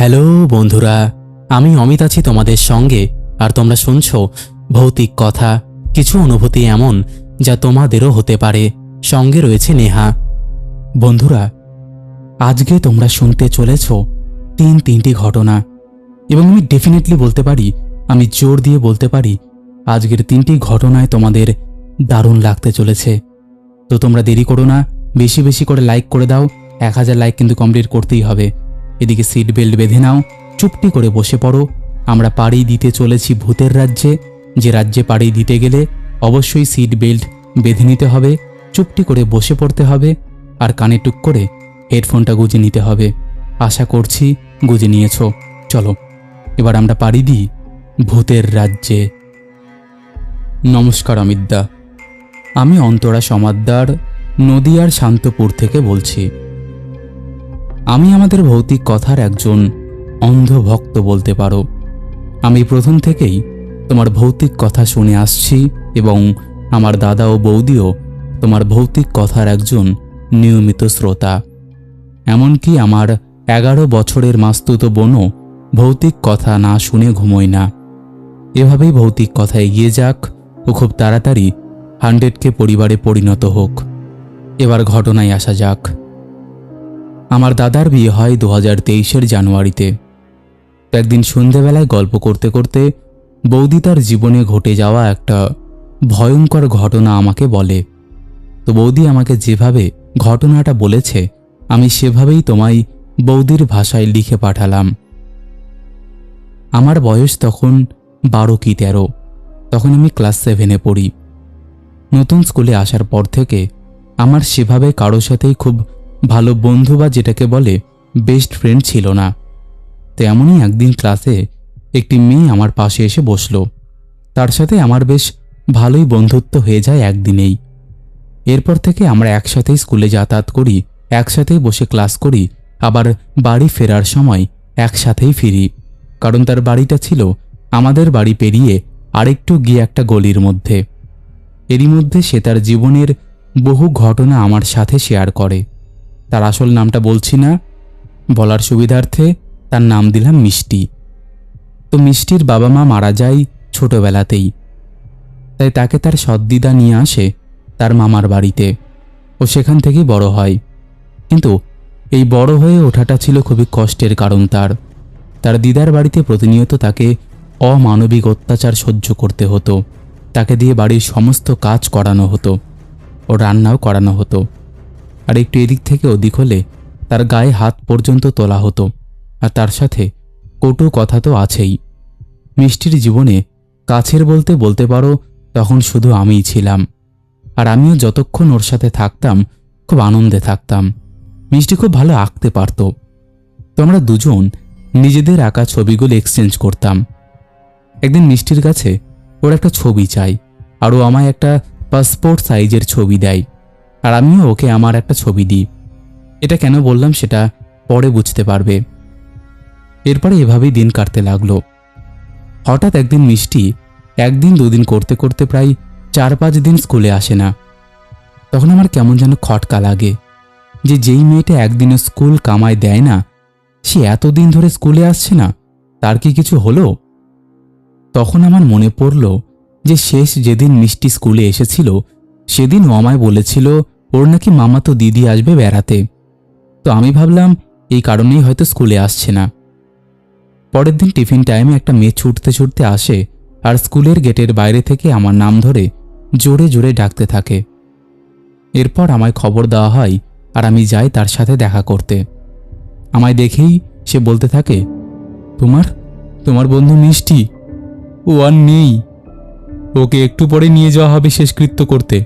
Hello, বন্ধুরা। আমি অমিত আছি তোমাদের সঙ্গে, আর তোমরা শুনছো ভৌতিক কথা, কিছু অনুভূতি এমন যা তোমাদেরও হতে পারে। সঙ্গে রয়েছে নেহা। বন্ধুরা, আজকে তোমরা শুনতে চলেছ তিন তিনটি ঘটনা, এবং আমি ডেফিনেটলি বলতে পারি, আমি জোর দিয়ে বলতে পারি, আজকের তিনটি ঘটনায় তোমাদের দারুণ লাগতে চলেছে। তো তোমরা দেরি করো না, বেশি বেশি করে লাইক করে দাও, এক হাজার লাইক কিন্তু কমপ্লিট করতেই হবে। এদিকে সিট বেল্ট বেঁধে নাও, চুপটি করে বসে পড়ো। আমরা পাড়ি দিতে চলেছি ভূতের রাজ্যে। যে রাজ্যে পাড়ি দিতে গেলে অবশ্যই সিট বেল্ট বেঁধে নিতে হবে, চুপটি করে বসে পড়তে হবে, আর কানে টুক করে হেডফোনটা গুজে নিতে হবে। আশা করছি গুজে নিয়েছ। চলো, এবার আমরা পাড়ি দিই ভূতের রাজ্যে। নমস্কার অমিতদা। আমি অন্তরা সমাদ্দার, নদিয়ার শান্তপুর থেকে বলছি। আমি আমাদের ভৌতিক কথার একজন অন্ধ ভক্ত বলতে পারো। আমি প্রথম থেকেই তোমার ভৌতিক কথা শুনে আসছি এবং আমার দাদা ও বৌদিও তোমার ভৌতিক কথার একজন নিয়মিত শ্রোতা। এমনকি আমার এগারো বছরের মাস্তুত বোনও ভৌতিক কথা না শুনে ঘুমোয় না। এভাবেই ভৌতিক কথা এগিয়ে যাক ও খুব তাড়াতাড়ি হান্ড্রেডকে পরিবারে পরিণত হোক। এবার ঘটনায় আসা যাক। আমার দাদার বিয়ে হয় দু হাজার তেইশের জানুয়ারিতে। একদিন সন্ধেবেলায় গল্প করতে করতে বৌদি তার জীবনে ঘটে যাওয়া একটা ভয়ঙ্কর ঘটনা আমাকে বলে। তো বৌদি আমাকে যেভাবে ঘটনাটা বলেছে, আমি সেভাবেই তোমায় বৌদির ভাষায় লিখে পাঠালাম। আমার বয়স তখন বারো কি তেরো। তখন আমি ক্লাস সেভেনে পড়ি। নতুন স্কুলে আসার পর থেকে আমার সেভাবে কারোর সাথেই খুব ভালো বন্ধু বা যেটাকে বলে বেস্ট ফ্রেন্ড ছিল না। তেমনই একদিন ক্লাসে একটি মেয়ে আমার পাশে এসে বসল। তার সাথে আমার বেশ ভালোই বন্ধুত্ব হয়ে যায় একদিনেই। এরপর থেকে আমরা একসাথেই স্কুলে যাতায়াত করি, একসাথেই বসে ক্লাস করি, আবার বাড়ি ফেরার সময় একসাথেই ফিরি। কারণ তার বাড়িটা ছিল আমাদের বাড়ি পেরিয়ে আরেকটু গিয়ে একটা গলির মধ্যে। এরই মধ্যে সে তার জীবনের বহু ঘটনা আমার সাথে শেয়ার করে। তার আসল নামটা বলছি না। বলার সুবিধার্থে তার নাম দিলাম মিষ্টি। তো মিষ্টির বাবা মা মারা যায় ছোটবেলাতেই। তাই তাকে তার সদ্দিদা নিয়ে আসে তার মামার বাড়িতে। ও সেখান থেকেই বড় হয়। কিন্তু এই বড় হয়ে ওঠাটা ছিল খুবই কষ্টের কারণ তার। তার দিদার বাড়িতে প্রতিনিয়ত তাকে অমানবিক অত্যাচার সহ্য করতে হতো। তাকে দিয়ে বাড়ির সমস্ত কাজ করানো হতো। ও রান্নাও করানো হতো। আর একটু এদিক থেকে ওদিক হলে তার গায়ে হাত পর্যন্ত তোলা হতো, আর তার সাথে কটু কথা তো আছেই। মিষ্টির জীবনে কাছের বলতে বলতে পারো, তখন শুধু আমিই ছিলাম, আর আমিও যতক্ষণ ওর সাথে থাকতাম, খুব আনন্দে থাকতাম। মিষ্টি খুব ভালো আঁকতে পারত। তো আমরা দুজন নিজেদের আঁকা ছবিগুলো এক্সচেঞ্জ করতাম। একদিন মিষ্টির কাছে ওর একটা ছবি চাই, আর ও আমায় একটা পাসপোর্ট সাইজের ছবি দেয়। আর আমিও ওকে আমার একটা ছবি দিই। এটা কেন বললাম সেটা পরে বুঝতে পারবে। এরপরে এভাবেই দিন কাটতে লাগল। হঠাৎ একদিন মিষ্টি একদিন দুদিন করতে করতে প্রায় চার পাঁচ দিন স্কুলে আসে না। তখন আমার কেমন যেন খটকা লাগে যে যেই মেয়েটা একদিনও স্কুল কামায় দেয় না, সে এতদিন ধরে স্কুলে আসছে না, তার কি কিছু হলো? তখন আমার মনে পড়ল যে শেষ যেদিন মিষ্টি স্কুলে এসেছিল সেদিন ও আমায় বলেছিল ওর নাকি মামাতো দিদি আসবে বেড়াতে। তো আমি ভাবলাম, এই কারণেই হয়তো স্কুলে আসছে না। পরের দিন টিফিন টাইমে একটা মেয়ে ছুটতে ছুটতে আসে আর স্কুলের গেটের বাইরে থেকে আমার নাম ধরে জোরে জোরে ডাকতে থাকে। এরপর আমায় খবর দেওয়া হয় আর আমি যাই তার সাথে দেখা করতে। আমায় দেখেই সে বলতে থাকে, তোমার তোমার বন্ধু মিষ্টি, ও আর নেই। ওকে একটু পরে নিয়ে যাওয়া হবে শেষকৃত্য করতে।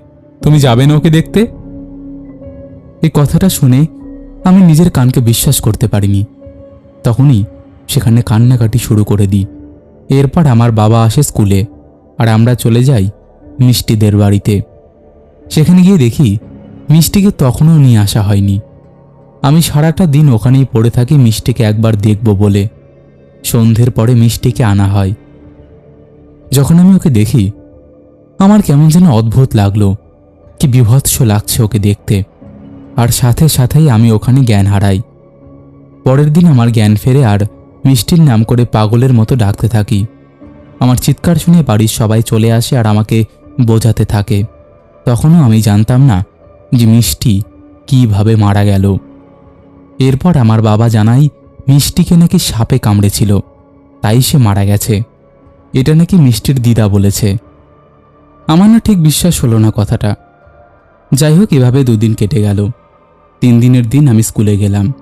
তুমি যাবে না ওকে দেখতে? এই কথাটা শুনে আমি নিজের কানকে বিশ্বাস করতে পারিনি। তখনই সেখানে কান্নাকাটি শুরু করে দিই। এরপর আমার বাবা আসে স্কুলে আর আমরা চলে যাই মিষ্টিদের বাড়িতে। সেখানে গিয়ে দেখি মিষ্টিকে তখনও নিয়ে আসা হয়নি। আমি সারাটা দিন ওখানেই পড়ে থাকি মিষ্টিকে একবার দেখব বলে। সন্ধ্যের পরে মিষ্টিকে আনা হয়। যখন আমি ওকে দেখি, আমার কেমন যেন অদ্ভুত লাগল। কি বিভৎস লাগছে ওকে দেখতে। আর সাথে সাথেই আমি ওখানে জ্ঞান হারাই। পরের দিন আমার জ্ঞান ফেরে আর মিষ্টির নাম করে পাগলের মতো ডাকতে থাকি। আমার চিৎকার শুনে বাড়ির সবাই চলে আসে আর আমাকে বোঝাতে থাকে। তখনও আমি জানতাম না যে মিষ্টি কীভাবে মারা গেল। এরপর আমার বাবা জানাই, মিষ্টিকে নাকি সাপে কামড়েছিল, তাই সে মারা গেছে। এটা নাকি মিষ্টির দিদা বলেছে। আমার না ঠিক বিশ্বাস হলো না কথাটা। যাই হোক, এভাবে দুদিন কেটে গেল। তিন দিনের দিন আমি স্কুলে গেলাম।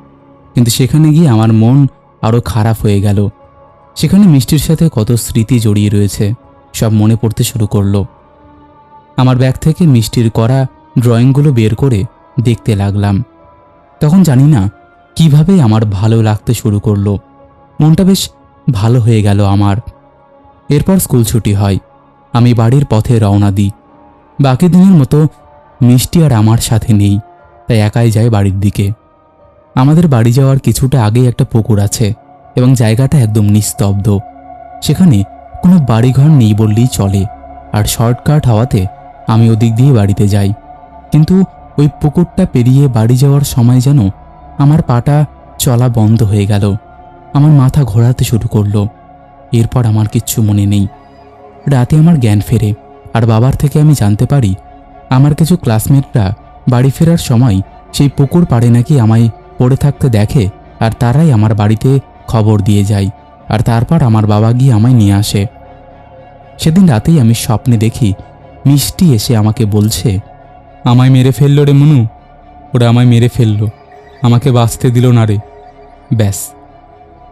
কিন্তু সেখানে গিয়ে আমার মন আরও খারাপ হয়ে গেল। সেখানে মিষ্টির সাথে কত স্মৃতি জড়িয়ে রয়েছে, সব মনে পড়তে শুরু করল। আমার ব্যাগ থেকে মিষ্টির করা ড্রয়িংগুলো বের করে দেখতে লাগলাম। তখন জানি না কীভাবে আমার ভালো লাগতে শুরু করল। মনটা বেশ ভালো হয়ে গেল আমার। এরপর স্কুল ছুটি হয়। আমি বাড়ির পথে রওনা দিই। বাকি দিনের মতো মিষ্টি আর আমার সাথে নেই। তাই একাই যায় বাড়ির দিকে। আমাদের বাড়ি যাওয়ার কিছুটা আগেই একটা পুকুর আছে এবং জায়গাটা একদম নিস্তব্ধ। সেখানে কোনো বাড়িঘর নেই বললেই চলে, আর শর্টকাট হওয়াতে আমি ওদিক দিয়ে বাড়িতে যাই। কিন্তু ওই পুকুরটা পেরিয়ে বাড়ি যাওয়ার সময় যেন আমার পাটা চলা বন্ধ হয়ে গেল। আমার মাথা ঘোরাতে শুরু করল। এরপর আমার কিচ্ছু মনে নেই। রাতে আমার জ্ঞান ফেরে, আর বাবার থেকে আমি জানতে পারি, আমার কিছু ক্লাসমেটরা বাড়ি ফেরার সময় সেই পুকুর পাড়ে নাকি আমায় পড়ে থাকতে দেখে আর তারাই আমার বাড়িতে খবর দিয়ে যায় আর তারপর আমার বাবা গিয়ে আমায় নিয়ে আসে। সেদিন রাতেই আমি স্বপ্নে দেখি মিষ্টি এসে আমাকে বলছে, আমায় মেরে ফেলল রে মনু, ওরা আমায় মেরে ফেলল, আমাকে বাঁচতে দিল না রে। ব্যাস,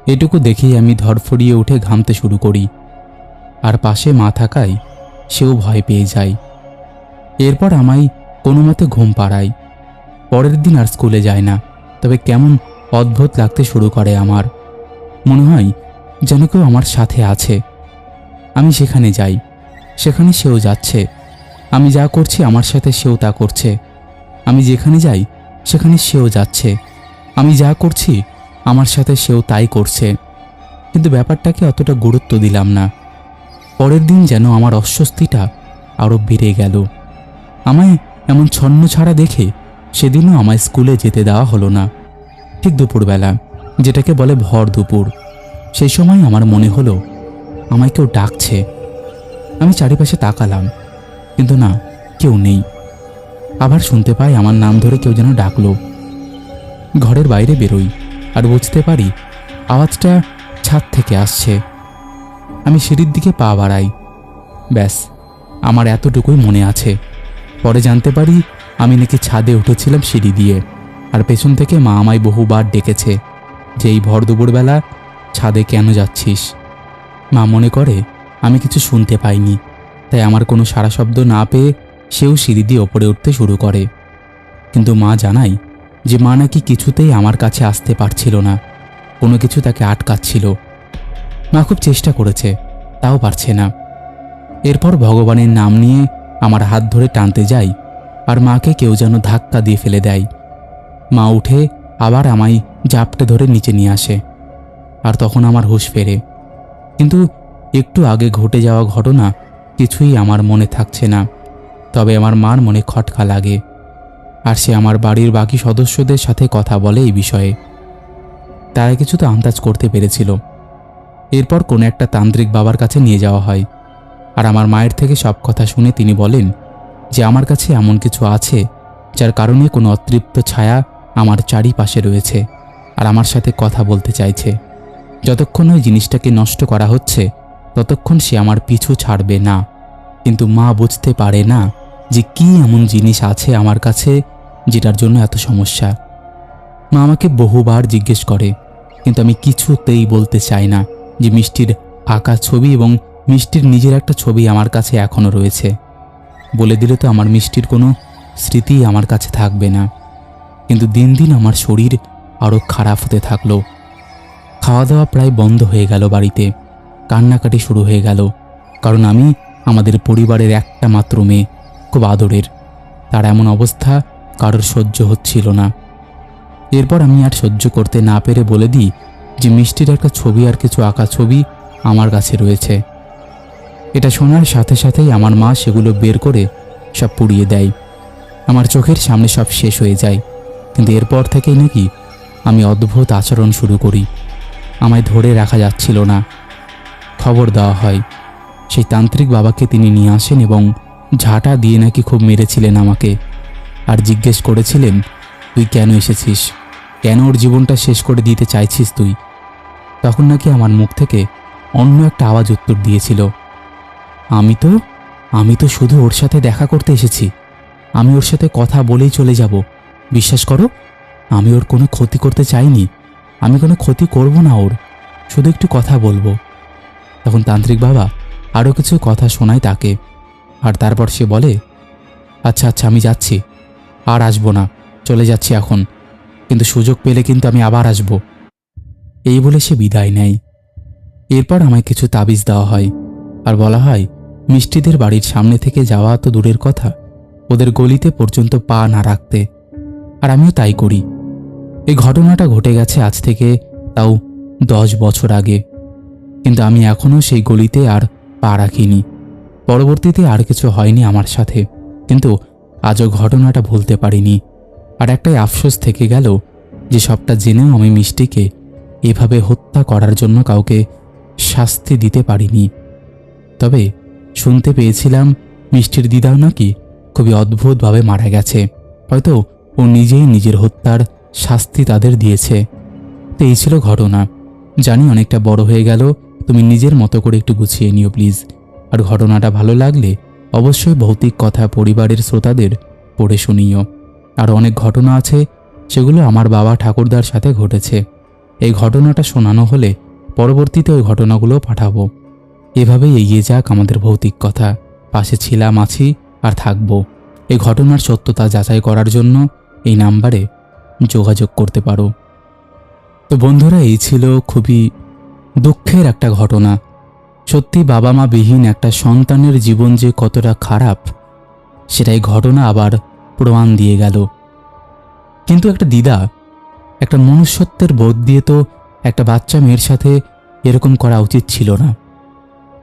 এটুকু দেখেই আমি ধরফড়িয়ে উঠে ঘামতে শুরু করি। আর পাশে মা থাকায় সেও ভয় পেয়ে যায়। এরপর আমায় কোনো মতে ঘুম পাড়ায়। পরের দিন আর স্কুলে যায় না, তবে কেমন অদ্ভুত লাগতে শুরু করে আমার। মনে হয় যেন কেউ আমার সাথে আছে। আমি সেখানে যাই, সেখানে সেও যাচ্ছে। আমি যা করছি আমার সাথে সেও তা করছে। আমি যেখানে যাই, সেখানে সেও যাচ্ছে। আমি যা করছি আমার সাথে সেও তাই করছে। কিন্তু ব্যাপারটাকে অতটা গুরুত্ব দিলাম না। পরের দিন যেন আমার অস্বস্তিটা আরও বেড়ে গেল। আমায় এমন ছন্ন ছাড়া দেখে সেদিনও আমায় স্কুলে যেতে দেওয়া হলো না। ঠিক দুপুরবেলা, যেটাকে বলে ভর দুপুর। সেই সময় আমার মনে হলো, আমায় কেউ ডাকছে। আমি চারিপাশে তাকালাম, কিন্তু না, কেউ নেই। আবার শুনতে পাই আমার নাম ধরে কেউ যেন ডাকলো। ঘরের বাইরে বেরোই, আর বুঝতে পারি আওয়াজটা ছাদ থেকে আসছে। আমি সিঁড়ির দিকে পা বাড়াই। ব্যাস, আমার এতটুকুই মনে আছে। পরে জানতে পারি আমি নাকি ছাদে উঠেছিলাম সিঁড়ি দিয়ে। আর পেছন থেকে মা আমায় বহুবার ডেকেছে যে এই ভর দুপুরবেলা ছাদে কেন যাচ্ছিস? মা মনে করে, আমি কিছু শুনতে পাইনি, তাই আমার কোনো সারা শব্দ না পেয়ে সেও সিঁড়ি দিয়ে ওপরে উঠতে শুরু করে। কিন্তু মা জানাই যে মা নাকি কিছুতেই আমার কাছে আসতে পারছিল না, কোনো কিছু তাকে আটকাচ্ছিল। মা খুব চেষ্টা করেছে, তাও পারছে না। এরপর ভগবানের নাম নিয়ে আমার হাত ধরে টানতে যাই আর মাকে কেউ যেন ধাক্কা দিয়ে ফেলে দেয়। মা উঠে আবার আমায় জাপটে ধরে নিচে নিয়ে আসে আর তখন আমার হুঁশ ফেরে। কিন্তু একটু আগে ঘটে যাওয়া ঘটনা কিছুই আমার মনে থাকছে না, তবে আমার মার মনে খটকা লাগে আর সে আমার বাড়ির বাকি সদস্যদের সাথে কথা বলে এই বিষয়ে। তারা কিছু তো আন্দাজ করতে পেরেছিল। এরপর কোনো একটা তান্ত্রিক বাবার কাছে নিয়ে যাওয়া হয়। আর আমার মায়ের থেকে সব কথা শুনে তিনি বলেন যে আমার কাছে এমন কিছু আছে যার কারণে কোনো অতৃপ্ত ছায়া আমার চারিপাশে রয়েছে আর আমার সাথে কথা বলতে চাইছে। যতক্ষণ ওই জিনিসটাকে নষ্ট করা হচ্ছে, ততক্ষণ সে আমার পিছু ছাড়বে না। কিন্তু মা বুঝতে পারে না যে কি এমন জিনিস আছে আমার কাছে যেটার জন্য এত সমস্যা। মা আমাকে বহুবার জিজ্ঞেস করে, কিন্তু আমি কিছুতেই বলতে চাই না যে মিষ্টির আঁকা ছবি এবং মিষ্টির নিজের একটা ছবি আমার কাছে এখনও রয়েছে। বলে দিলে তো আমার মিষ্টির কোনো স্মৃতি আমার কাছে থাকবে না। কিন্তু দিন দিন আমার শরীর আরও খারাপ হতে থাকল। খাওয়া দাওয়া প্রায় বন্ধ হয়ে গেল বাড়িতে। কান্নাকাটি শুরু হয়ে গেল। কারণ আমি আমাদের পরিবারের একটা মাত্র মেয়ে, খুব আদরের। তার এমন অবস্থা কারোর সহ্য হচ্ছিল না। এরপর আমি আর সহ্য করতে না পেরে বলে দিই যে মিষ্টির একটা ছবি আর কিছু আঁকা ছবি আমার কাছে রয়েছে। এটা শোনার সাথে সাথেই আমার মা সেগুলো বের করে সব পুড়িয়ে দেয়। আমার চোখের সামনে সব শেষ হয়ে যায়। কিন্তু এরপর থেকেই নাকি আমি অদ্ভুত আচরণ শুরু করি। আমায় ধরে রাখা যাচ্ছিল না। খবর দেওয়া হয়, সেই তান্ত্রিক বাবাকে তিনি নিয়ে আসেন এবং ঝাঁটা দিয়ে নাকি খুব মেরেছিলেন আমাকে আর জিজ্ঞেস করেছিলেন, তুই কেন এসেছিস? কেন ওর জীবনটা শেষ করে দিতে চাইছিস তুই? তখন নাকি আমার মুখ থেকে অন্য একটা আওয়াজ উত্তর দিয়েছিল। আমি তো আমি তো শুধু ওর সাথে দেখা করতে এসেছি। আমি ওর সাথে কথা বলেই চলে যাব। বিশ্বাস করো, আমি ওর কোনো ক্ষতি করতে চাইনি। আমি কোনো ক্ষতি করব না ওর। শুধু একটু কথা বলব। তখন তান্ত্রিক বাবা আরও কিছু কথা শোনায় তাকে। আর তারপর সে বলে আচ্ছা আচ্ছা আমি যাচ্ছি। আর আসব না। চলে যাচ্ছি এখন। কিন্তু সুযোগ পেলে কিন্তু আমি আবার আসব। এই বলে সে বিদায় নেয়। এরপর আমায় কিছু তাবিজ দেওয়া হয়। আর বলা হয় মিষ্টিদের বাড়ির সামনে থেকে যাওয়া তো দূরের কথা, ওদের গলিতে পর্যন্ত পা না রাখতে। আর আমিও তাই করি। এই ঘটনাটা ঘটে গেছে আজ থেকে তাও দশ বছর আগে। কিন্তু আমি এখনও সেই গলিতে আর পা রাখিনি। পরবর্তীতে আর কিছু হয়নি আমার সাথে। কিন্তু আজও ঘটনাটা ভুলতে পারিনি। আর একটাই আফসোস থেকে গেল যে সবটা জেনেও আমি মিষ্টিকে এভাবে হত্যা করার জন্য কাউকে শাস্তি দিতে পারিনি। তবে শুনতে পেয়েছিলাম মিষ্টির দিদাও নাকি খুবই অদ্ভুতভাবে মারা গেছে। হয়তো ও নিজেই নিজের হত্যার শাস্তি তাদের দিয়েছে। তো এই ছিল ঘটনা। জানি অনেকটা বড় হয়ে গেল, তুমি নিজের মতো করে একটু গুছিয়ে নিও প্লিজ। আর ঘটনাটা ভালো লাগলে অবশ্যই ভৌতিক কথা পরিবারের শ্রোতাদের পড়ে শুনিও। আর অনেক ঘটনা আছে, সেগুলো আমার বাবা ঠাকুরদার সাথে ঘটেছে। এই ঘটনাটা শোনানো হলে পরবর্তীতে ওই ঘটনাগুলো পাঠাবো। এভাবেই এগিয়ে যাক আমাদের ভৌতিক কথা। পাশে ছিলাম, আছি আর থাকব। এই ঘটনার সত্যতা যাচাই করার জন্য এই নাম্বারে যোগাযোগ করতে পারো। তো বন্ধুরা, এই ছিল খুবই দুঃখের একটা ঘটনা। সত্যি বাবা মা বিহীন একটা সন্তানের জীবন যে কতটা খারাপ, সেটাই ঘটনা আবার প্রমাণ দিয়ে গেল। কিন্তু একটা দিদা একটা মনুষ্যত্বের বোধ দিয়ে তো একটা বাচ্চা মেয়ের সাথে এরকম করা উচিত ছিল না।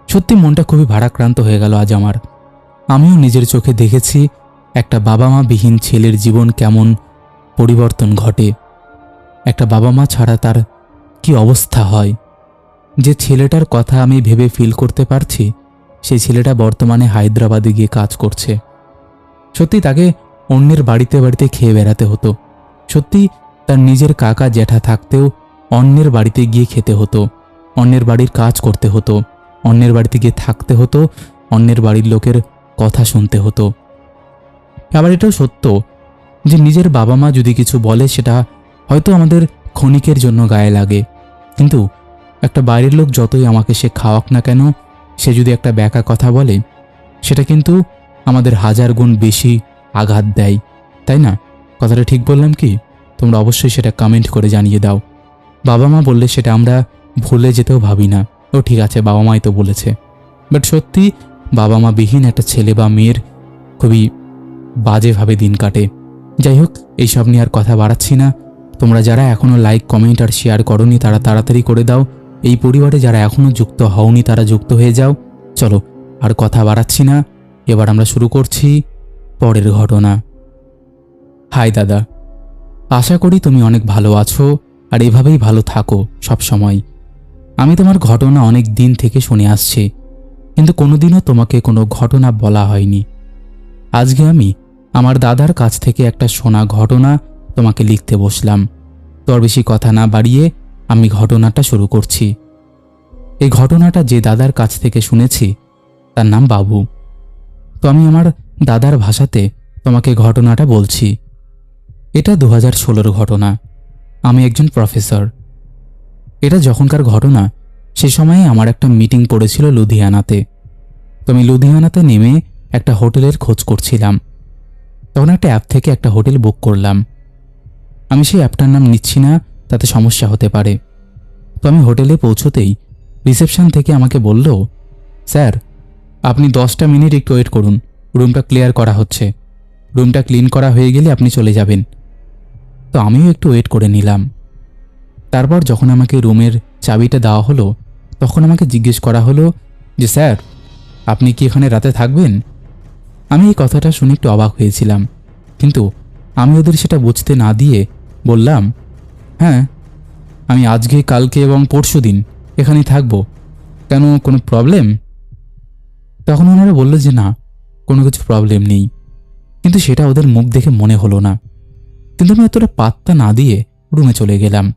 সত্যি মনটা খুবই ভারাক্রান্ত হয়ে গেল আজ আমার। আমিও নিজের চোখে দেখেছি একটা বাবা মা বিহীন ছেলের জীবন কেমন পরিবর্তন ঘটে। একটা বাবা মা ছাড়া তার কি অবস্থা হয়? যে ছেলেটার কথা আমি ভেবে ফিল করতে পারছি সেই ছেলেটা বর্তমানে হায়দ্রাবাদে গিয়ে কাজ করছে। সত্যি তাকে অন্যের বাড়িতে বাড়িতে খেয়ে বেড়াতে হতো। সত্যি তার নিজের কাকা জ্যাঠা থাকতেও অন্যের বাড়িতে গিয়ে খেতে হতো, অন্যের বাড়ির কাজ করতে হতো। অন্যের বাড়িতে গিয়ে থাকতে হতো, অন্যের বাড়ির লোকের কথা শুনতে হতো। আবার এটাও সত্য যে নিজের বাবা মা যদি কিছু বলে, সেটা হয়তো আমাদের ক্ষণিকের জন্য গায়ে লাগে। কিন্তু একটা বাইরের লোক যতই আমাকে সে খাওয়াক না কেন, সে যদি একটা ব্যাকা কথা বলে, সেটা কিন্তু আমাদের হাজার গুণ বেশি আঘাত দেয়। তাই না? কথাটা ঠিক বললাম কি? তোমরা অবশ্যই সেটা কমেন্ট করে জানিয়ে দাও। বাবা মা বললে সেটা আমরা ভুলে যেতেও ভাবি না। ও ঠিক আছে, বাবা মাই তো বলেছে। বাট সত্যি, বাবা মা বিহীন একটা ছেলে বা মেয়ের খুবই বাজেভাবে দিন কাটে। যাই হোক, এইসব নিয়ে আর কথা বাড়াচ্ছি না। তোমরা যারা এখনও লাইক কমেন্ট আর শেয়ার করনি, তারা তাড়াতাড়ি করে দাও। এই পরিবারে যারা এখনও যুক্ত হওনি, তারা যুক্ত হয়ে যাও। চলো, আর কথা বাড়াচ্ছি না। এবার আমরা শুরু করছি পরের ঘটনা। হাই দাদা, আশা করি তুমি অনেক ভালো আছো, আর এভাবেই ভালো থাকো সব সময়। আমি তোমার ঘটনা অনেক দিন থেকে শুনে আসছি, কিন্তু কোনোদিনও তোমাকে কোনো ঘটনা বলা হয়নি। আজকে আমি আমার দাদার কাছ থেকে একটা শোনা ঘটনা তোমাকে লিখতে বসলাম। তোর বেশি কথা না বাড়িয়ে আমি ঘটনাটা শুরু করছি। এই ঘটনাটা যে দাদার কাছ থেকে শুনেছি, তার নাম বাবু। তো আমি আমার দাদার ভাষাতে তোমাকে ঘটনাটা বলছি। এটা দু হাজার ঘটনা। আমি একজন প্রফেসর। এটা যখনকার ঘটনা, সে সময়ে আমার একটা মিটিং পড়েছিল লুধিয়ানাতে। তো আমি লুধিয়ানাতে নেমে একটা হোটেলের খোঁজ করছিলাম। তখন একটা অ্যাপ থেকে একটা হোটেল বুক করলাম। আমি সেই অ্যাপটার নাম নিচ্ছি না, তাতে সমস্যা হতে পারে। তো আমি হোটেলে পৌঁছতেই রিসেপশন থেকে আমাকে বলল, স্যার, আপনি দশটা মিনিট একটু ওয়েট করুন। রুমটা ক্লিয়ার করা হচ্ছে। রুমটা ক্লিন করা হয়ে গেলে আপনি চলে যাবেন। তো আমিও একটু ওয়েট করে নিলাম। তারপর যখন আমাকে রুমের চাবিটা দেওয়া হলো, তখন আমাকে জিজ্ঞেস করা হলো যে, স্যার, আপনি কি এখানে রাতে থাকবেন? আমি এই কথাটা শুনে একটু অবাক হয়েছিলাম। কিন্তু আমি ওদের সেটা বুঝতে না দিয়ে বললাম হ্যাঁ আমি আজকে, কালকে এবং পরশু দিন এখানেই থাকব। কেন, কোনো প্রবলেম? তখন ওনারা বলল যে, না, কোনো কিছু প্রবলেম নেই। কিন্তু সেটা ওদের মুখ দেখে মনে হলো না। কিন্তু আমি এতটা পাত্তা না দিয়ে রুমে চলে গেলাম।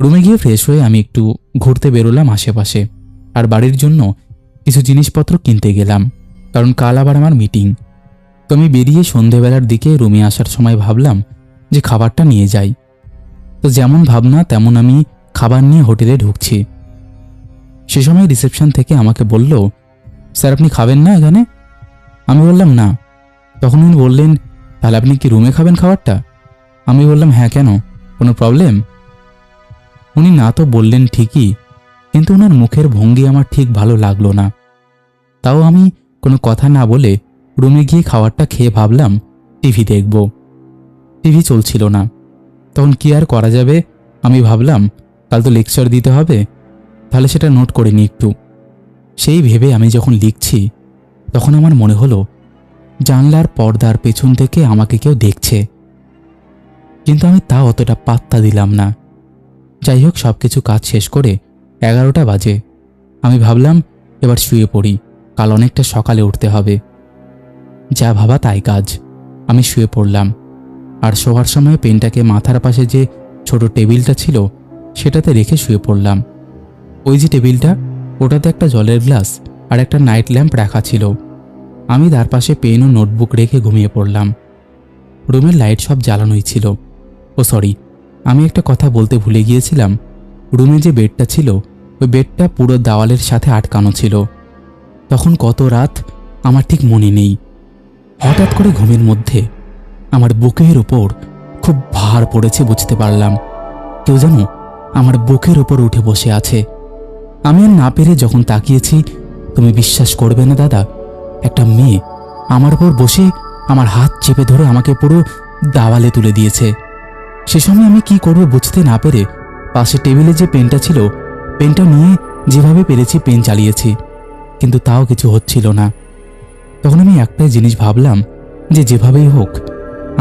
রুমে গিয়ে ফ্রেশ হয়ে আমি একটু ঘুরতে বেরোলাম আশেপাশে। আর বাড়ির জন্য কিছু জিনিসপত্র কিনতে গেলাম, কারণ কাল আবার আমার মিটিং তো আমি বেরিয়ে সন্ধেবেলার দিকে রুমে আসার সময় ভাবলাম যে খাবারটা নিয়ে যাই। তো যেমন ভাবনা, তেমন আমি খাবার নিয়ে হোটেলে ঢুকছি। সে সময় রিসেপশন থেকে আমাকে বলল, স্যার, আপনি খাবেন না এখানে? আমি বললাম, না। তখন উনি বললেন, তাহলে আপনি কি রুমে খাবেন খাবারটা? আমি বললাম হ্যাঁ কেন? কোনো প্রবলেম উনি না তো বললেন ঠিকই, কিন্তু ওনার মুখের ভঙ্গি আমার ঠিক ভালো লাগল না। তাও আমি কোনো কথা না বলে রুমে গিয়ে খাবারটা খেয়ে ভাবলাম, টিভি দেখব। টিভি চলছিল না। তখন কি আর করা যাবে? আমি ভাবলাম, কাল তো লেকচার দিতে হবে, তাহলে সেটা নোট করে নি একটু। সেই ভেবে আমি যখন লিখছি, তখন আমার মনে হলো, জানলার পর্দার পেছন থেকে আমাকে কেউ দেখছে। কিন্তু আমি তা অতটা পাত্তা দিলাম না। যাই হোক সব কিছু কাজ শেষ করে এগারোটা বাজে। আমি ভাবলাম, এবার শুয়ে পড়ি। কাল অনেকটা সকালে উঠতে হবে। যা ভাবা তাই কাজ। আমি শুয়ে পড়লাম। আর শোয়ার সময় পেনটাকে মাথার পাশে যে ছোট টেবিলটা ছিল, সেটাতে রেখে শুয়ে পড়লাম। ওই যে টেবিলটা, ওটাতে একটা জলের গ্লাস আর একটা নাইট ল্যাম্প রাখা ছিল। আমি তার পাশে পেন ও নোটবুক রেখে ঘুমিয়ে পড়লাম। রুমের লাইট সব জ্বালানোই ছিল। ও সরি আমি একটা কথা বলতে ভুলে গিয়েছিলাম। রুমে যে বেডটা ছিল, ওই বেডটা পুরো দেওয়ালের সাথে আটকানো ছিল। তখন কত রাত, আমার ঠিক মনে নেই। হঠাৎ করে ঘুমের মধ্যে, আমার বুকের ওপর খুব ভার পড়েছে বুঝতে পারলাম। কেউ যেন আমার বুকের ওপর উঠে বসে আছে। আমি না পেরে যখন তাকিয়েছি, তুমি বিশ্বাস করবে না দাদা, একটা মেয়ে আমার উপর বসে আমার হাত চেপে ধরে আমাকে পুরো দাওয়ালে তুলে দিয়েছে। সে সময় আমি কি করব বুঝতে না পেরে পাশে টেবিলে যে পেনটা ছিল, পেনটা নিয়ে যেভাবে পেরেছি পেন চালিয়েছি, কিন্তু তাও কিছু হচ্ছিল না। তখন আমি একটাই জিনিস ভাবলাম যে যেভাবেই হোক,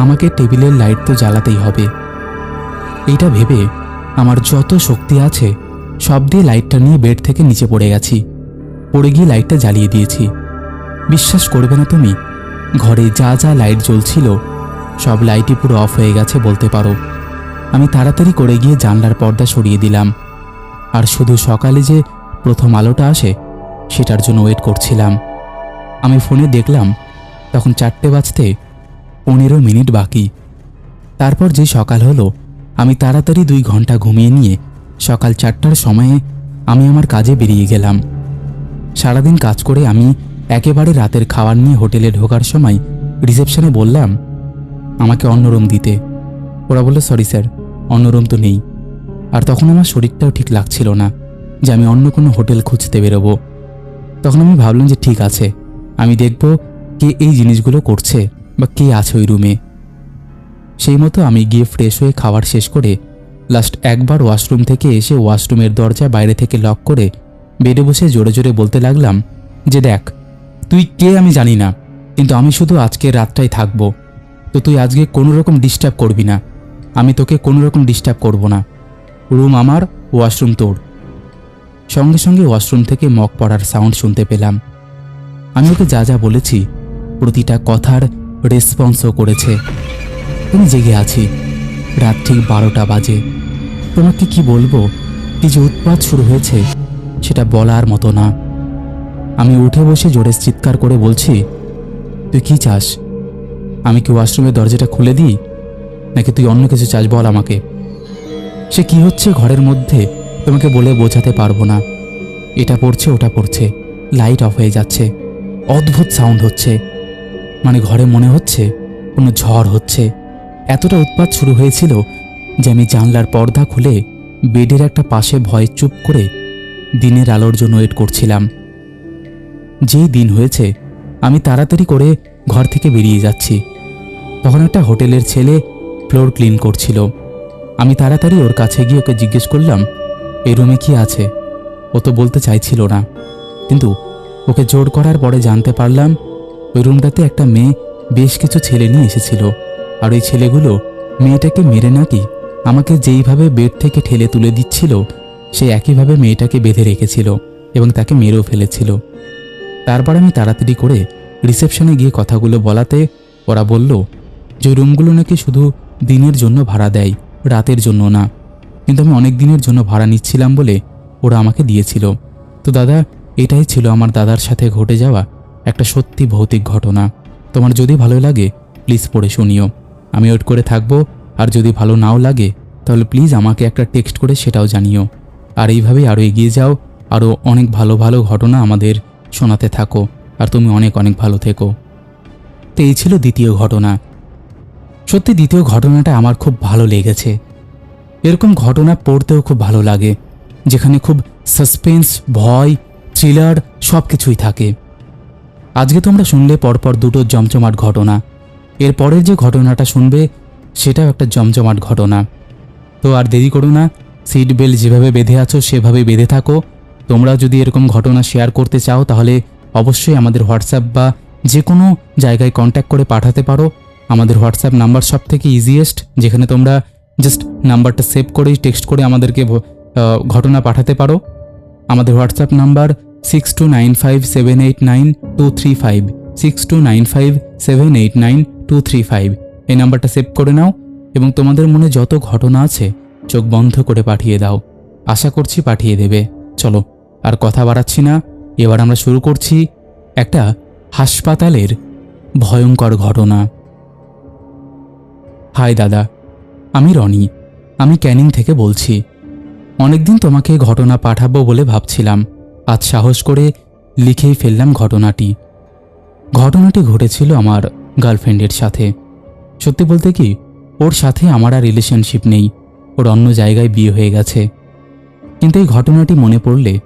আমাকে টেবিলের লাইট তো জ্বালাতেই হবে। এইটা ভেবে আমার যত শক্তি আছে, সব দিয়ে লাইটটা নিয়ে বেড থেকে নিচে পড়ে গেছি, পড়ে গিয়ে লাইটটা জ্বালিয়ে দিয়েছি। বিশ্বাস করবে না তুমি, ঘরে যা যা লাইট জ্বলছিল, সব লাইটই পুরো অফ হয়ে গেছে বলতে পারো। আমি তাড়াতাড়ি করে গিয়ে জানলার পর্দা সরিয়ে দিলাম। আর শুধু সকালে যে প্রথম আলোটা আসে, সেটার জন্য ওয়েট করছিলাম। আমি ফোনে দেখলাম, তখন চারটে বাজতে পনেরো মিনিট বাকি। তারপর যে সকাল হলো, আমি তাড়াতাড়ি দুই ঘণ্টা ঘুমিয়ে নিয়ে সকাল চারটার সময়ে আমি আমার কাজে বেরিয়ে গেলাম। সারাদিন কাজ করে আমি একেবারে রাতের খাবার নিয়ে হোটেলে ঢোকার সময় রিসেপশনে বললাম, আমাকে অন্য রুম দিতে। ওরা বলল, সরি স্যার অন্য রুম তো নেই। আর তখন আমার শরীরটাও ঠিক লাগছিল না যে আমি অন্য কোনো হোটেল খুঁজতে বেরোবো। তখন আমি ভাবলাম যে ঠিক আছে, আমি দেখব কে এই জিনিসগুলো করছে বা কে আছে ওই রুমে। সেই মতো আমি গিয়ে ফ্রেশ হয়ে খাবার শেষ করে লাস্ট একবার ওয়াশরুম থেকে এসে ওয়াশরুমের দরজা বাইরে থেকে লক করে বেডে বসে জোরে জোরে বলতে লাগলাম যে, দেখ, তুই কে আমি জানি না, কিন্তু আমি শুধু আজকে রাতটাই থাকব। তো তুই আজকে কোনো রকম ডিস্টার্ব করবি না। আমি তোকে কোনো রকম ডিস্টার্ব করব না। রুম আমার ওয়াশরুম তোর। সঙ্গে সঙ্গে ওয়াশরুম থেকে মগ পড়ার সাউন্ড শুনতে পেলাম। আমি ওকে যা যা বলেছি, প্রতিটা কথার রেসপন্সও করেছে। আমি জেগে আছি। রাত ঠিক বারোটা বাজে। তোমাকে কি বলব? কি যে উৎপাত শুরু হয়েছে, সেটা বলার মতো না। আমি উঠে বসে জোরে চিৎকার করে বলছি, তুই কি চাস? আমি কি ওয়াশরুমের দরজাটা খুলে দিই? নাকি তুই অন্য কিছু চাস বল আমাকে? সে কি হচ্ছে ঘরের মধ্যে? তোমাকে বলে বোঝাতে পারব না। এটা পড়ছে, ওটা পড়ছে। লাইট অফ হয়ে যাচ্ছে। অদ্ভুত সাউন্ড হচ্ছে। মানে ঘরে মনে হচ্ছে কোনো ঝড় হচ্ছে। এতটা উৎপাত শুরু হয়েছিল যে আমি জানলার পর্দা খুলে বেডের একটা পাশে ভয়ে চুপ করে দিনের আলোর জন্য ওয়েট করছিলাম। যেই দিন হয়েছে, আমি তাড়াতাড়ি করে ঘর থেকে বেরিয়ে যাচ্ছি। তখন একটা হোটেলের ছেলে ফ্লোর ক্লিন করছিল। আমি তাড়াতাড়ি ওর কাছে গিয়ে ওকে জিজ্ঞেস করলাম, এই রুমে কি আছে? ও তো বলতে চাইছিল না। কিন্তু ওকে জোর করার পরে জানতে পারলাম, ওই রুমটাতে একটা মেয়ে বেশ কিছু ছেলে নিয়ে এসেছিল। আর ওই ছেলেগুলো মেয়েটাকে মেরে নাকি আমাকে যেইভাবে বেড থেকে ঠেলে তুলে দিচ্ছিল, সে একইভাবে মেয়েটাকে বেঁধে রেখেছিল এবং তাকে মেরেও ফেলেছিল। তারপর আমি তাড়াতাড়ি করে রিসেপশনে গিয়ে কথাগুলো বলাতে ওরা বলল, যে রুমগুলো নাকি শুধু দিনের জন্য ভাড়া দেয়, রাতের জন্য না। কিন্তু আমি অনেক দিনের জন্য ভাড়া নিচ্ছিলাম বলে ওরা আমাকে দিয়েছিল। তো দাদা, এটাই ছিল আমার দাদার সাথে ঘটে যাওয়া একটা সত্যি ভৌতিক ঘটনা। তোমার যদি ভালো লাগে, প্লিজ পড়ে শুনিও। আমি ওয়েট করে থাকব, আর যদি ভালো নাও লাগে, তাহলে প্লিজ আমাকে একটা টেক্সট করে সেটাও জানিও। আর এইভাবেই আরও এগিয়ে যাও আরও অনেক ভালো ভালো ঘটনা আমাদের শোনাতে থাকো। আর তুমি অনেক অনেক ভালো থেকো। তো এই ছিল দ্বিতীয় ঘটনা। সত্যি দ্বিতীয় ঘটনাটা আমার খুব ভালো লেগেছে। এরকম ঘটনা পড়তেও খুব ভালো লাগে, যেখানে খুব সাসপেন্স ভয় থ্রিলার সব কিছুই থাকে। আজকে তোমরা শুনলে পরপর দুটো জমজমাট ঘটনা। এর পরের যে ঘটনাটা শুনবে, সেটাও একটা জমজমাট ঘটনা। তো আর দেরি করো না সিট বেল্ট যেভাবে বেঁধে আছো, সেভাবে বেঁধে থাকো। তোমরা যদি এরকম ঘটনা শেয়ার করতে চাও, তাহলে অবশ্যই আমাদের হোয়াটসঅ্যাপ বা যে কোনো জায়গায় কন্ট্যাক্ট করে পাঠাতে পারো। আমাদের হোয়াটসঅ্যাপ নাম্বার সব থেকে ইজিয়েস্ট যেখানে তোমরা জাস্ট নাম্বারটা সেভ করে টেক্সট করে আমাদেরকে ঘটনা পাঠাতে পারো। আমাদের WhatsApp number six two nine five seven eight nine two three five six two nine five seven eight nine two three five এই নাম্বারটা সেভ করে নাও এবং তোমাদের মনে যত ঘটনা আছে, চোখ বন্ধ করে পাঠিয়ে দাও। আশা করছি পাঠিয়ে দেবে। চলো, আর কথা বাড়াচ্ছি না। এবার আমরা শুরু করছি একটা হাসপাতালের ভয়ঙ্কর ঘটনা। হাই দাদা, আমি রনি। আমি ক্যানিং থেকে বলছি। অনেকদিন তোমাকে ঘটনা পাঠাবো বলে ভাবছিলাম। আজ সাহস করে লিখেই ফেললাম ঘটনাটি। ঘটনাটি ঘটেছিল আমার গার্লফ্রেন্ডের সাথে। সত্যি বলতে কি, ওর সাথে আমার আর রিলেশনশিপ নেই। ওর অন্য জায়গায় বিয়ে হয়ে গেছে। কিন্তু এই ঘটনাটি মনে পড়লে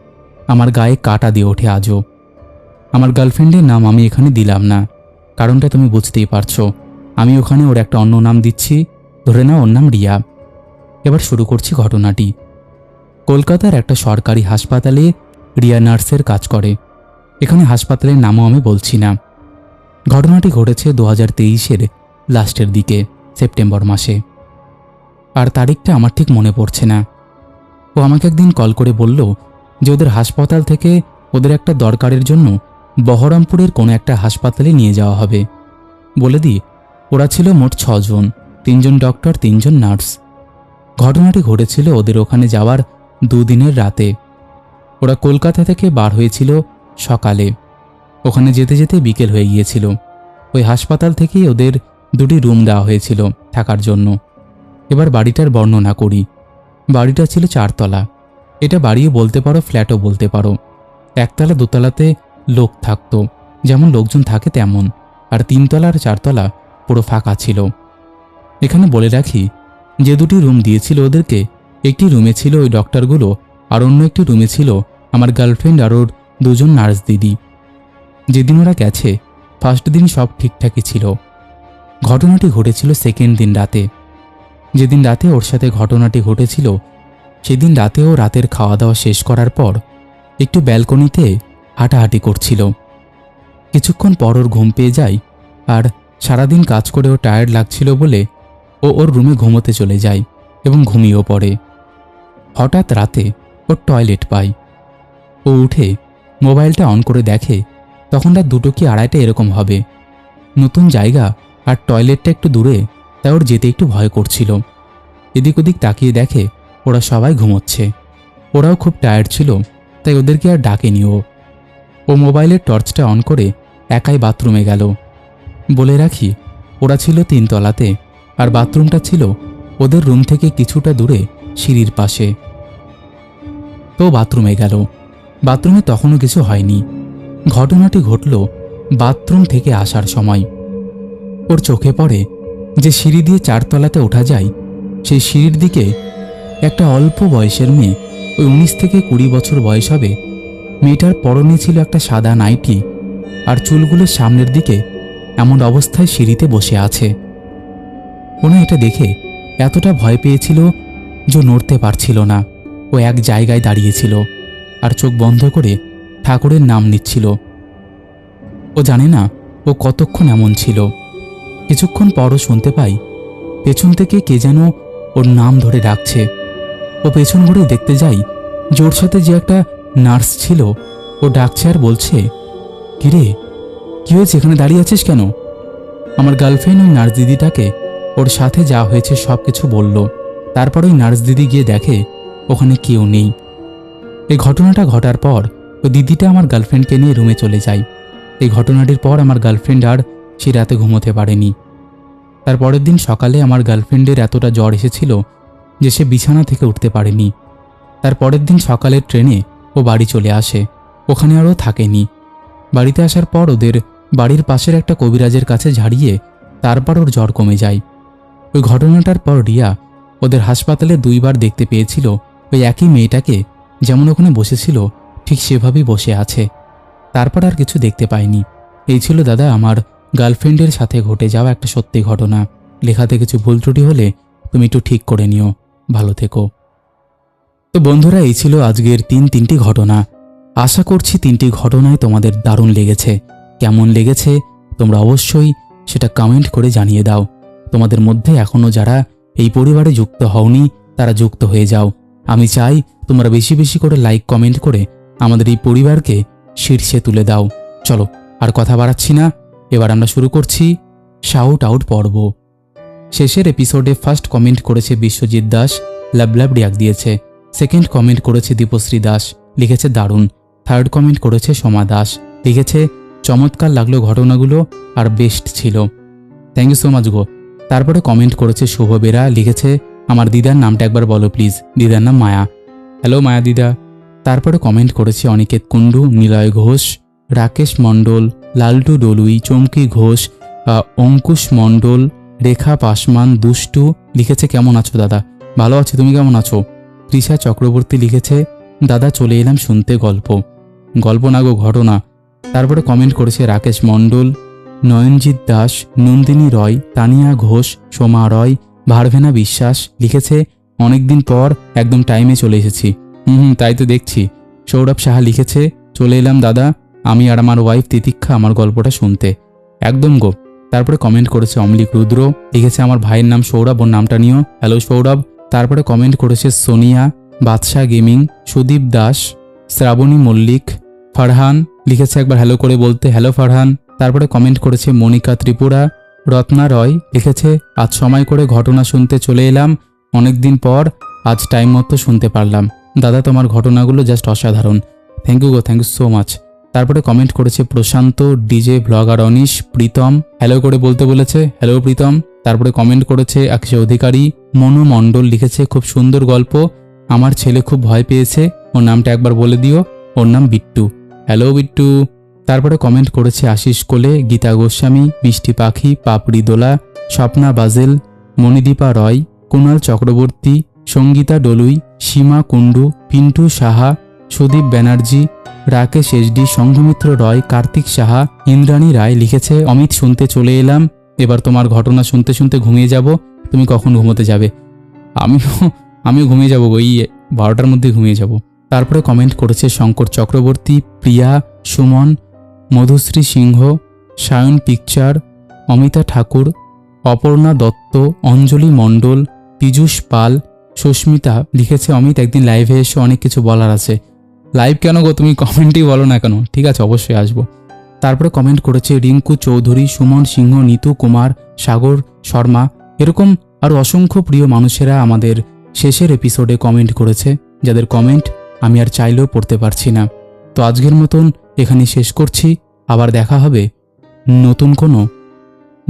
আমার গায়ে কাটা দিয়ে ওঠে আজও। আমার গার্লফ্রেন্ডের নাম আমি এখানে দিলাম না। কারণটা তুমি বুঝতেই পারছ। আমি ওখানে ওর একটা অন্য নাম দিচ্ছি। ধরে নাও ওর নাম রিয়া। এবার শুরু করছি ঘটনাটি। কলকাতার একটা সরকারি হাসপাতালে রিয়া নার্সের কাজ করে। এখানে হাসপাতালের নামও আমি বলছি না। ঘটনাটি ঘটেছে দু হাজার তেইশের লাস্টের দিকে, সেপ্টেম্বর মাসে। আর তারিখটা আমার ঠিক মনে পড়ছে না। ও আমাকে একদিন কল করে বলল যে ওদের হাসপাতাল থেকে ওদের একটা দরকারের জন্য বহরমপুরের কোনো একটা হাসপাতালে নিয়ে যাওয়া হবে। বলে দিই ওরা ছিল মোট ছজন, তিনজন ডক্টর, তিনজন নার্স। ঘটনাটি ঘটেছিল ওদের ওখানে যাওয়ার দুদিনের রাতে। ওরা কলকাতা থেকে বার হয়েছিল সকালে। ওখানে যেতে যেতে বিকেল হয়ে গিয়েছিল। ওই হাসপাতাল থেকেই ওদের দুটি রুম দেওয়া হয়েছিল থাকার জন্য। এবার বাড়িটার বর্ণনা করি। বাড়িটা ছিল চারতলা। এটা বাড়িও বলতে পারো, ফ্ল্যাটও বলতে পারো। একতলা, দোতলাতে লোক থাকতো। যেমন লোকজন থাকে তেমন। আর তিনতলা আর চারতলা পুরো ফাঁকা ছিল। এখানে বলে রাখি, যে দুটি রুম দিয়েছিল ওদেরকে, একটি রুমে ছিল ওই ডক্টরগুলো, আর অন্য একটি রুমে ছিল আমার গার্লফ্রেন্ড আর ওর দুজন নার্স দিদি। যেদিন ওরা গেছে, ফার্স্ট দিন সব ঠিকঠাকই ছিল। ঘটনাটি ঘটেছিল সেকেন্ড দিন রাতে। যেদিন রাতে ওর সাথে ঘটনাটি ঘটেছিল, সেদিন রাতেও রাতের খাওয়া দাওয়া শেষ করার পর একটু ব্যালকনিতে হাঁটাহাঁটি করছিল। কিছুক্ষণ পর ওর ঘুম পেয়ে যায়, আর সারাদিন কাজ করে ও টায়ার্ড লাগছিল বলে ও ওর রুমে ঘুমোতে চলে যায় এবং ঘুমিয়েও পড়ে। হঠাৎ রাতে ও টয়লেট পায়। ও উঠে মোবাইলটা অন করে দেখে, তখন রাত দুটো কি আড়াইটা এরকম হবে। নতুন জায়গা আর টয়লেটটা একটু দূরে, তাই ওর যেতে একটু ভয় করছিল। এদিক ওদিক তাকিয়ে দেখে ওরা সবাই ঘুমোচ্ছে। ওরাও খুব টায়ার্ড ছিল, তাই ওদেরকে আর ডাকেনি ও। ও মোবাইলের টর্চটা অন করে একাই বাথরুমে গেল। বলে রাখি, ওরা ছিল তিনতলাতে আর বাথরুমটা ছিল ওদের রুম থেকে কিছুটা দূরে, সিঁড়ির পাশে। তো বাথরুমে গেল। বাথরুমে তখনও কিছু হয়নি। ঘটনাটি ঘটল বাথরুম থেকে আসার সময়। ওর চোখে পড়ে যে সিঁড়ি দিয়ে চারতলাতে ওঠা যায়, সেই সিঁড়ির দিকে একটা অল্প বয়সের মেয়ে, ওই উনিশ থেকে কুড়ি বছর বয়স হবে, মেয়েটার পরনে ছিল একটা সাদা নাইটি, আর চুলগুলো সামনের দিকে এমন অবস্থায় সিঁড়িতে বসে আছে। ওনা এটা দেখে এতটা ভয় পেয়েছিল যে নড়তে পারছিল না। ও এক জায়গায় দাঁড়িয়েছিল আর চোখ বন্ধ করে ঠাকুরের নাম নিচ্ছিল। ও জানে না ও কতক্ষণ এমন ছিল। কিছুক্ষণ পরও শুনতে পাই পেছন থেকে কে যেন ওর নাম ধরে ডাকছে। ও পেছন ঘুরে দেখতে যাই ওর সাথে যে একটা নার্স ছিল, ও ডাকছে আর বলছে, কিরে কি হয়েছে? এখানে দাঁড়িয়ে আছিস কেন? আমার গার্লফ্রেন্ড ওই নার্স দিদিটাকে ওর সাথে যা হয়েছে সব কিছু বলল। তারপর ওই নার্স দিদি গিয়ে দেখে ওখানে কেউ নেই। এই ঘটনাটা ঘটার পর ওই দিদিটা আমার গার্লফ্রেন্ডকে নিয়ে রুমে চলে যায়। এই ঘটনাটির পর আমার গার্লফ্রেন্ড আর সে রাতে ঘুমোতে পারেনি। তার পরের দিন সকালে আমার গার্লফ্রেন্ডের এতটা জ্বর এসেছিল যে সে বিছানা থেকে উঠতে পারেনি। তার পরের দিন সকালের ট্রেনে ও বাড়ি চলে আসে। ওখানে আরও থাকেনি। বাড়িতে আসার পর ওদের বাড়ির পাশের একটা কবিরাজের কাছে ঝাড়িয়ে তারপর ওর জ্বর কমে যায়। ওই ঘটনাটার পর রিয়া ওদের হাসপাতালে দুইবার দেখতে পেয়েছিল। ওই একই মেয়েটাকে যেমন ওখানে বসেছিল, ঠিক সেভাবেই বসে আছে। তারপর আর কিছু দেখতে পাইনি। এই ছিল, দাদা, আমার গার্লফ্রেন্ডের সাথে ঘটে যাওয়া একটা সত্যি ঘটনা। লেখাতে কিছু ভুল ত্রুটি হলে তুমি একটু ঠিক করে নিও। ভালো থেকো। তো বন্ধুরা, এই ছিল আজকের তিন তিনটি ঘটনা। আশা করছি তিনটি ঘটনায় তোমাদের দারুণ লেগেছে। কেমন লেগেছে, তোমরা অবশ্যই সেটা কমেন্ট করে জানিয়ে দাও। তোমাদের মধ্যে এখনও যারা এই পরিবারে যুক্ত হওনি, তারা যুক্ত হয়ে যাও। আমি চাই তোমরা বেশি বেশি করে লাইক কমেন্ট করে আমাদের এই পরিবারকে শীর্ষে তুলে দাও। চলো, আর কথা বাড়াচ্ছি না। এবার আমরা শুরু করছি শাউট আউট পর্ব। শেষের এপিসোডে ফার্স্ট কমেন্ট করেছে বিশ্বজিৎ দাস লাভ রিয়াক দিয়েছে। সেকেন্ড কমেন্ট করেছে দীপশ্রী দাস, লিখেছে দারুণ। থার্ড কমেন্ট করেছে সোমা দাস। লিখেছে, চমৎকার লাগল ঘটনাগুলো আর বেস্ট ছিল। থ্যাংক ইউ সো মাচ গো। তারপরে কমেন্ট করেছে শুভ বেরা। লিখেছে, আমার দিদার নামটা একবার বলো প্লিজ। দিদার নাম মায়া। হ্যালো মায়া দিদা। তারপরে কমেন্ট করেছে অনিকেত কুণ্ডু, নিলয় ঘোষ, রাকেশ মণ্ডল, লালটু ডলুই, চমকি ঘোষ অঙ্কুশ মণ্ডল, রেখা পাসমান, দুষ্টু। লিখেছে, কেমন আছো দাদা? ভালো আছি, তুমি কেমন আছো? তৃষা চক্রবর্তী লিখেছে, দাদা চলে এলাম শুনতে গল্প। গল্প না গো ঘটনা। তারপরে কমেন্ট করেছে রাকেশ মণ্ডল, নয়নজিৎ দাস, নন্দিনী রয়, তানিয়া ঘোষ, সোমা রয়, ভারভেনা বিশ্বাস লিখেছে, অনেকদিন পর একদম টাইমে চলে এসেছি। হুম হুম, তাই তো দেখছি। সৌরভ সাহা লিখেছে, চলে এলাম দাদা, আমি আর আমার ওয়াইফ তিতিক্ষা আমার গল্পটা শুনতে। একদম গো। তারপরে কমেন্ট করেছে অমলিক রুদ্র, লিখেছে, আমার ভাইয়ের নাম সৌরভ, ওর নামটা নিও। হ্যালো সৌরভ। তারপরে কমেন্ট করেছে সোনিয়া, বাদশাহ গেমিং, সুদীপ দাস শ্রাবণী মল্লিক, ফারহান লিখেছে একবার হ্যালো করে বলতে হ্যালো ফারহান। তারপরে কমেন্ট করেছে মনিকা ত্রিপুরা, রত্না রয় লিখেছে, আজ সময় করে ঘটনা শুনতে চলে এলাম। অনেকদিন পর আজ টাইম মতো শুনতে পারলাম। দাদা, তোমার ঘটনাগুলো জাস্ট অসাধারণ। থ্যাংক ইউ গো থ্যাংক ইউ সো মাচ তারপরে কমেন্ট করেছে Prashanta DJ blogger Anish, Pritam hello করে বলতে বলেছে হ্যালো প্রীতম। তারপরে কমেন্ট করেছে অক্ষয় অধিকারী, মনু মণ্ডল লিখেছে, খুব সুন্দর গল্প। আমার ছেলে খুব ভয় পেয়েছে। ওর নামটা একবার বলে দিও। ওর নাম বিট্টু। হ্যালো বিট্টু। তারপরে কমেন্ট করেছে আশিস কোলে, গীতা গোস্বামী, মিষ্টি পাখি, পাপড়ি দোলা, স্বপ্না বাজেল, মণিদীপা রয়, কুণাল চক্রবর্তী, সঙ্গীতা ডলুই, সীমা কুণ্ডু, পিন্টু সাহা, সুদীপ ব্যানার্জি, রাকেশ এসডি সংঘমিত্র রয়, কার্তিক সাহা, ইন্দ্রাণী রায় লিখেছে, অমিত, শুনতে চলে এলাম। এবার তোমার ঘটনা শুনতে শুনতে ঘুমিয়ে যাব। তুমি কখন ঘুমোতে যাবে? আমিও আমিও ঘুমিয়ে যাব ওই বারোটার মধ্যে ঘুমিয়ে যাব। তারপরে কমেন্ট করেছে শঙ্কর চক্রবর্তী, প্রিয়া, সুমন, মধুশ্রী সিংহ, সায়ন পিকচার অমিতা ঠাকুর, অপর্ণা দত্ত, অঞ্জলি মণ্ডল, পীযূষ পাল, সুস্মিতা লিখেছে, অমিত একদিন লাইভে এসে অনেক কিছু বলার আছে। লাইভ কেন গো? তুমি কমেন্টই বলো না কেন? ঠিক আছে, অবশ্যই আসব। তারপরে কমেন্ট করেছে, রিঙ্কু চৌধুরী, সুমন সিংহ, নিতু কুমার, সাগর শর্মা, এরকম আরও অসংখ্য প্রিয় মানুষেরা আমাদের শেষের এপিসোডে কমেন্ট করেছে, যাদের কমেন্ট আমি আর চাইলেও পড়তে পারছি না। তো আজকের মতন এখানে শেষ করছি। আবার দেখা হবে নতুন কোনো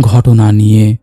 ঘটনা নিয়ে।